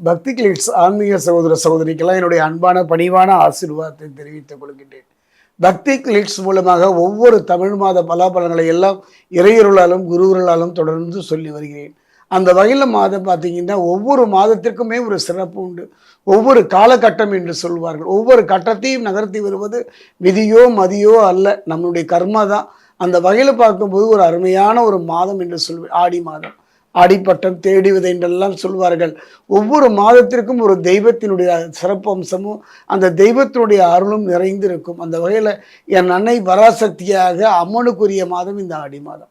பக்தி கிளிட்ஸ் ஆன்மீக சகோதர சகோதரிக்கெல்லாம் என்னுடைய அன்பான பணிவான ஆசீர்வாதத்தை தெரிவித்துக் கொள்கின்றேன். பக்தி கிளிட்ஸ் மூலமாக ஒவ்வொரு தமிழ் மாத பலாபலங்களை எல்லாம் இறையருளாலும் குருவர்களாலும் தொடர்ந்து சொல்லி வருகிறேன். அந்த வகையில் மாதம் பார்த்தீங்கன்னா ஒவ்வொரு மாதத்திற்குமே ஒரு சிறப்பு உண்டு. ஒவ்வொரு காலகட்டம் என்று சொல்வார்கள். ஒவ்வொரு கட்டத்தையும் நகர்த்தி வருவது விதியோ மதியோ அல்ல. நம்மளுடைய கர்மா தான். அந்த வகையில் பார்க்கும்போது ஒரு அருமையான ஒரு மாதம் என்று சொல்வேன். ஆடி மாதம். ஆடிப்பட்டம் தேடிவது என்றெல்லாம் சொல்வார்கள். ஒவ்வொரு மாதத்திற்கும் ஒரு தெய்வத்தினுடைய சிறப்பு அம்சமும் அந்த தெய்வத்தினுடைய அருளும் நிறைந்திருக்கும். அந்த வகையில் என் அன்னை பராசக்தியாக அம்மனுக்குரிய மாதம் இந்த ஆடி மாதம்.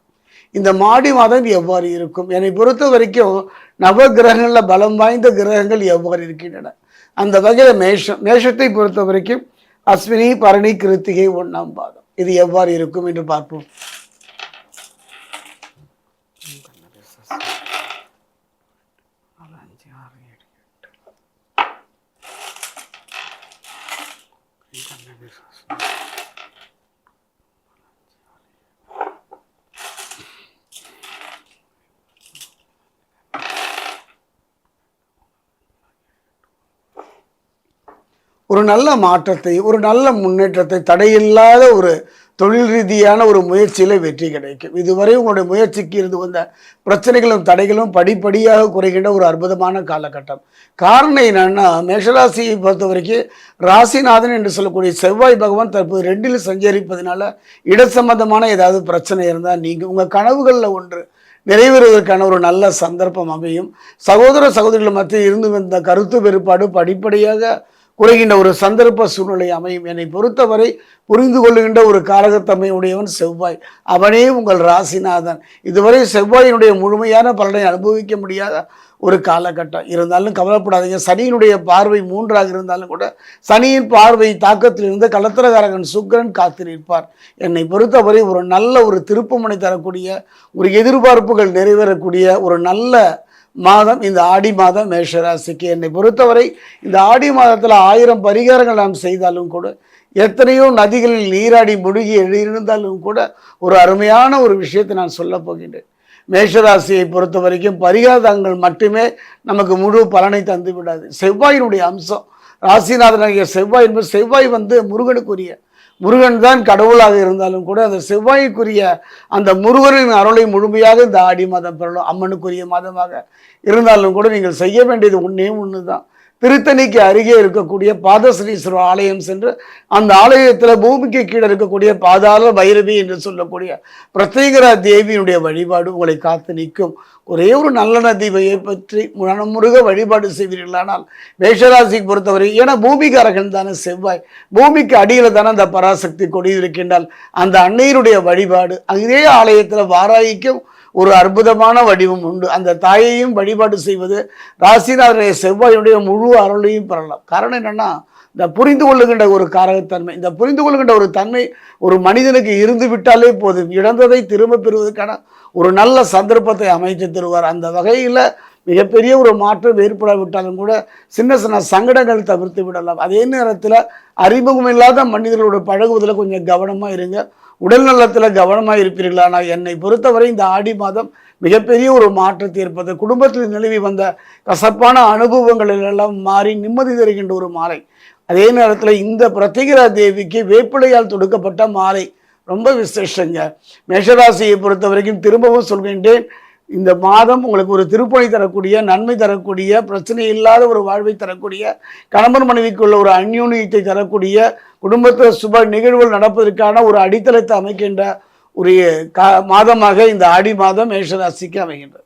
இந்த மாடி மாதம் எவ்வாறு இருக்கும்? என்னை பொறுத்த வரைக்கும் நவ கிரகங்களில் பலம் வாய்ந்த கிரகங்கள் எவ்வாறு இருக்கின்றன? அந்த வகையில் மேஷம். மேஷத்தை பொறுத்த வரைக்கும் அஸ்வினி பரணி கிருத்திகை ஒன்றாம் பாதம். இது எவ்வாறு இருக்கும் என்று பார்ப்போம். ஒரு நல்ல மாற்றத்தை ஒரு நல்ல முன்னேற்றத்தை தடையில்லாத ஒரு தொழில் ரீதியான ஒரு முயற்சியில் வெற்றி கிடைக்கும். இதுவரை உங்களுடைய முயற்சிக்கு இருந்து வந்த பிரச்சனைகளும் தடைகளும் படிப்படியாக குறைகின்ற ஒரு அற்புதமான காலகட்டம். காரணம் என்னன்னா மேஷராசியை பொறுத்த வரைக்கும் ராசிநாதன் என்று சொல்லக்கூடிய செவ்வாய் பகவான் தற்போது ரெண்டில் சஞ்சரிப்பதனால இட சம்பந்தமான ஏதாவது பிரச்சனை இருந்தால் நீங்கள் உங்கள் கனவுகளில் ஒன்று நிறைவேறுவதற்கான ஒரு நல்ல சந்தர்ப்பம் அமையும். சகோதர சகோதரிகள் மத்தியில் இருந்து வந்த கருத்து வேறுபாடு படிப்படியாக குறைகின்ற ஒரு சந்தர்ப்ப சூழ்நிலை அமையும். என்னை பொறுத்தவரை புரிந்து கொள்ளுகின்ற ஒரு காரகத்தன்மை உடையவன் செவ்வாய். அவனே உங்கள் ராசிநாதன். இதுவரை செவ்வாயினுடைய முழுமையான பலனை அனுபவிக்க முடியாத ஒரு காலகட்டம். இருந்தாலும் கவலைப்படாதீங்க. சனியினுடைய பார்வை மூன்றாக இருந்தாலும் கூட சனியின் பார்வை தாக்கத்திலிருந்து கலத்திரகாரகன் சுக்கரன் காத்து நிற்பார் என்னை பொறுத்தவரை ஒரு நல்ல ஒரு திருப்புமனை தரக்கூடிய ஒரு எதிர்பார்ப்புகள் நிறைவேறக்கூடிய ஒரு நல்ல மாதம் இந்த ஆடி மாதம் மேஷராசிக்கு என்னை பொறுத்தவரை இந்த ஆடி மாதத்தில் ஆயிரம் பரிகாரங்கள் நாம் செய்தாலும் கூட எத்தனையோ நதிகளில் நீராடி முழுகி எழுதியிருந்தாலும் கூட ஒரு அருமையான ஒரு விஷயத்தை நான் சொல்ல போகின்றேன். மேஷராசியை பொறுத்த வரைக்கும் பரிகாரங்கள் மட்டுமே நமக்கு முழு பலனை தந்து விடாது செவ்வாயினுடைய அம்சம் ராசிநாதனாகிய செவ்வாய் என்பது செவ்வாய் வந்து முருகனுக்குரிய முருகன் தான் கடவுளாக இருந்தாலும் கூட அந்த செவ்வாய்க்குரிய அந்த முருகனின் அருளை முழுமையாக இந்த ஆடி மாதம் பெறலாம் அம்மனுக்குரிய மாதமாக இருந்தாலும் கூட நீங்கள் செய்ய வேண்டியது ஒன்றே ஒன்று தான் திருத்தணிக்கு அருகே இருக்கக்கூடிய பாதஸ்ரீஸ்வரர் ஆலயம் சென்று அந்த ஆலயத்தில் பூமிக்கு கீழே இருக்கக்கூடிய பாதாள பைரவி என்று சொல்லக்கூடிய பிரத்யேகரா தேவியினுடைய வழிபாடு உங்களை காத்து நிற்கும். ஒரே ஒரு நல்ல நதிவையை பற்றி மனமுருக வழிபாடு செய்வீர்களானால் மேஷராசிக்கு பொறுத்தவரை ஏன்னா பூமிகாரகன் தானே செவ்வாய். பூமிக்கு அடியில் தானே அந்த பராசக்தி கொடி இருக்கின்றால் அந்த அன்னையருடைய வழிபாடு இதே ஆலயத்தில் வாராய்க்கும் ஒரு அற்புதமான வடிவம் உண்டு. அந்த தாயையும் வழிபாடு செய்வது ராசிநாதனுடைய செவ்வாயுடைய முழு அருளையும் பெறலாம். காரணம் என்னென்னா இந்த புரிந்து கொள்ளுகின்ற ஒரு காரகத்தன்மை இந்த புரிந்து கொள்ளுகின்ற ஒரு தன்மை ஒரு மனிதனுக்கு இருந்து விட்டாலே போதும். இழந்ததை திரும்ப பெறுவதற்கான ஒரு நல்ல சந்தர்ப்பத்தை அமைத்து தருவார். அந்த வகையில் மிகப்பெரிய ஒரு மாற்றம் ஏற்படாவிட்டாலும் கூட சின்ன சின்ன சங்கடங்கள் தவிர்த்து விடலாம். அதே நேரத்தில் அறிமுகம் இல்லாத மனிதர்களோட பழகுவதில் கொஞ்சம் கவனமாக இருங்க. உடல் நலத்தில் கவனமாக இருப்பீர்களா? நான் என்னை பொறுத்தவரை இந்த ஆடி மாதம் மிகப்பெரிய ஒரு மாற்றத்தை இருப்பது குடும்பத்தில் நிலவி வந்த கசப்பான அனுபவங்களிலெல்லாம் மாறி நிம்மதி தருகின்ற ஒரு மாலை. அதே நேரத்தில் இந்த பிரத்யேகரா தேவிக்கு வேப்பிலையால் தொடுக்கப்பட்ட மாலை ரொம்ப விசேஷங்க. மேஷராசியை பொறுத்த வரைக்கும் திரும்பவும் சொல்கின்றேன் இந்த மாதம் உங்களுக்கு ஒரு திருப்பணி தரக்கூடிய நன்மை தரக்கூடிய பிரச்சனை இல்லாத ஒரு வாழ்வை தரக்கூடிய கணவன் மனைவிக்குள்ள ஒரு அந்யூன்யத்தை தரக்கூடிய குடும்பத்தில் சுப நிகழ்வுகள் நடப்பதற்கான ஒரு அடித்தளத்தை அமைக்கின்ற ஒரு கா மாதமாக இந்த ஆடி மாதம் மேஷராசிக்கு அமைகின்றது.